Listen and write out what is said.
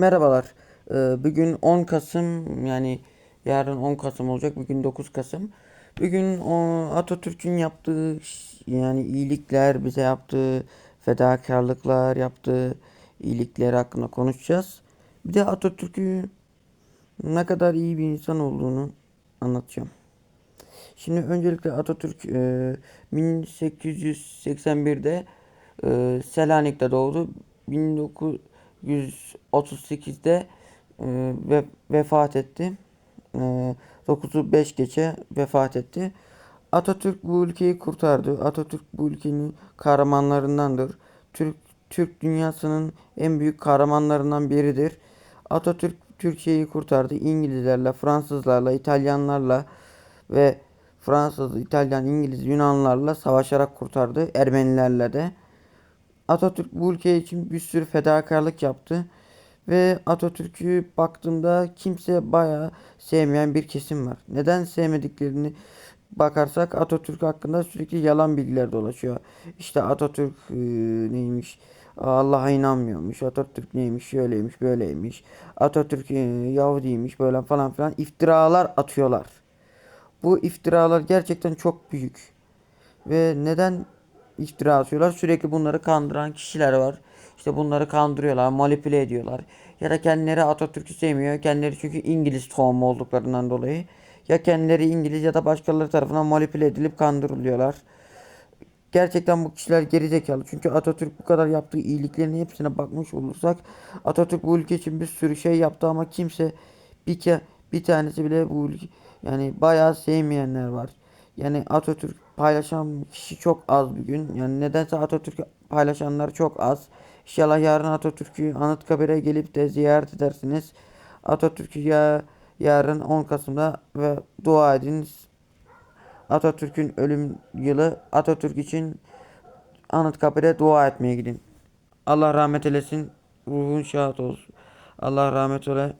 Merhabalar. Ee, Bugün 10 Kasım yani yarın 10 Kasım olacak. Bugün 9 Kasım. Bugün Atatürk'ün yaptığı yani iyilikler, bize yaptığı fedakarlıklar, yaptığı iyilikler hakkında konuşacağız. Bir de Atatürk'ü ne kadar iyi bir insan olduğunu anlatacağım. Şimdi öncelikle Atatürk e, 1881'de e, Selanik'te doğdu. 1938'de e, ve vefat etti. E, 9'u 5 geçe vefat etti. Atatürk bu ülkeyi kurtardı. Atatürk bu ülkenin kahramanlarındandır. Türk Türk dünyasının en büyük kahramanlarından biridir. Atatürk Türkiye'yi kurtardı. İngilizlerle, Fransızlarla, İtalyanlarla ve Fransız, İtalyan, İngiliz, Yunanlarla savaşarak kurtardı. Ermenilerle de. Atatürk bu ülke için bir sürü fedakarlık yaptı. Ve Atatürk'ü baktığımda kimse bayağı sevmeyen bir kesim var. Neden sevmediklerini bakarsak Atatürk hakkında sürekli yalan bilgiler dolaşıyor. İşte Atatürk e, neymiş? Allah'a inanmıyormuş. Atatürk neymiş? Şöyleymiş, böyleymiş. Atatürk e, Yahudiymiş böyle falan filan iftiralar atıyorlar. Bu iftiralar gerçekten çok büyük. Ve neden iftira atıyorlar? Sürekli bunları kandıran kişiler var. İşte bunları kandırıyorlar, manipüle ediyorlar. Ya da kendileri Atatürk'ü sevmiyor. Kendileri çünkü İngiliz tohumu olduklarından dolayı. Ya kendileri İngiliz ya da başkaları tarafından manipüle edilip kandırılıyorlar. Gerçekten bu kişiler gerizekalı. Çünkü Atatürk bu kadar yaptığı iyiliklerin hepsine bakmış olursak Atatürk bu ülke için bir sürü şey yaptı ama kimse bir ke bir tanesi bile bu ülke yani bayağı sevmeyenler var. Yani Atatürk paylaşan kişi çok az bugün. Yani nedense Atatürk paylaşanlar çok az. İnşallah yarın Atatürk'ü Anıtkabir'e gelip de ziyaret edersiniz. Atatürk'ü ya yarın 10 Kasım'da ve dua ediniz. Atatürk'ün ölüm yılı Atatürk için Anıtkabir'e dua etmeye gidin. Allah rahmet eylesin. Ruhun şad olsun. Allah rahmet ole.